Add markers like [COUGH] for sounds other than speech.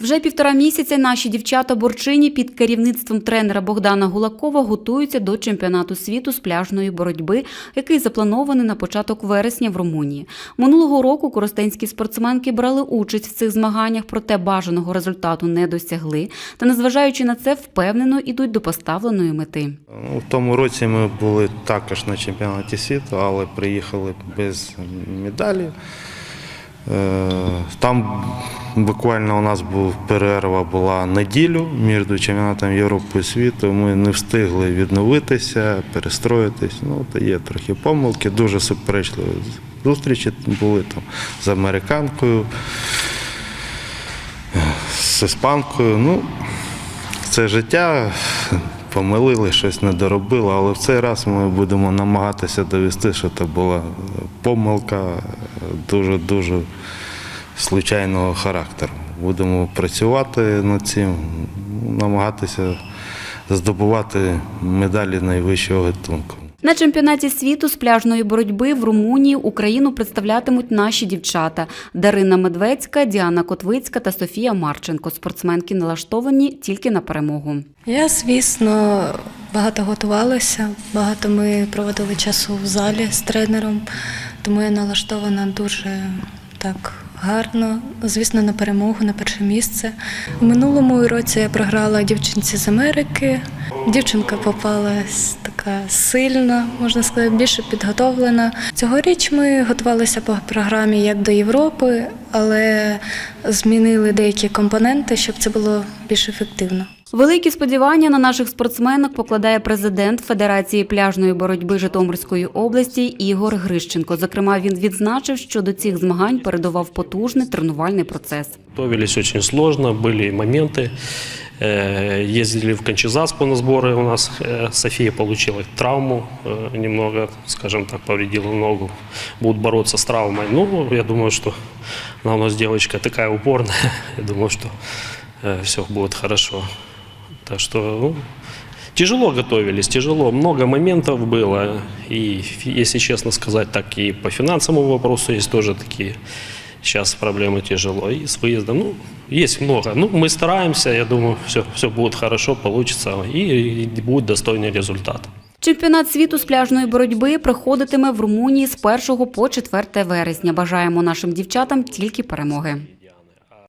Вже півтора місяця наші дівчата борчині під керівництвом тренера Богдана Гулакова готуються до чемпіонату світу з пляжної боротьби, який запланований на початок вересня в Румунії. Минулого року коростенські спортсменки брали участь в цих змаганнях, проте бажаного результату не досягли. Та, незважаючи на це, впевнено йдуть до поставленої мети. Ну, В тому році ми були також на чемпіонаті світу, але приїхали без медалі. Е, Там буквально у нас був перерва була неділю між чемпіонатом Європи і світу. Ми не встигли відновитися, перестроїтись. Ну, то є трохи помилки, дуже суперечливі зустрічі були там з американкою, з іспанкою. Ну, це життя. Помилили, щось не доробили, але в цей раз ми будемо намагатися довести, що це була помилка дуже-дуже случайного характеру. Будемо працювати над цим, намагатися здобувати медалі найвищого гатунку. На чемпіонаті світу з пляжної боротьби в Румунії Україну представлятимуть наші дівчата Дарина Медведська, Діана Котвицька та Софія Марченко. Спортсменки налаштовані тільки на перемогу. Я, звісно, багато готувалася, багато ми проводили часу в залі з тренером, тому я налаштована дуже так гарно. Звісно, на перемогу, на перше місце. У минулому році я програла дівчинці з Америки. Дівчинка попалась така сильна, можна сказати, більше підготовлена. Цьогоріч ми готувалися по програмі як до Європи, але змінили деякі компоненти, щоб це було більш ефективно. Великі сподівання на наших спортсменок покладає президент Федерації пляжної боротьби Житомирської області Ігор Грищенко. Зокрема, він відзначив, що до цих змагань передував потужний тренувальний процес. Готовились очень сложно, были моменты. Э, Ездили в Кончезаспу на сборы у нас. э, София получила травму, э, немного, скажем так, повредила ногу. Будут бороться с травмой. Ну, я думаю, что она у нас девочка такая упорная. [LAUGHS] Я думаю, что все будет хорошо. Так что, ну, Тяжело готовились, тяжело. Много моментов было. И, если честно сказать, так и по финансовому вопросу есть тоже такие сейчас проблемы тяжело. И с выездом, ну, есть много. Ну, мы стараемся, я думаю, все, все будет хорошо, получится. И, и будет достойный результат. Чемпіонат світу з пляжної боротьби проходитиме в Румунії з 1 по 4 вересня. Бажаємо нашим дівчатам тільки перемоги.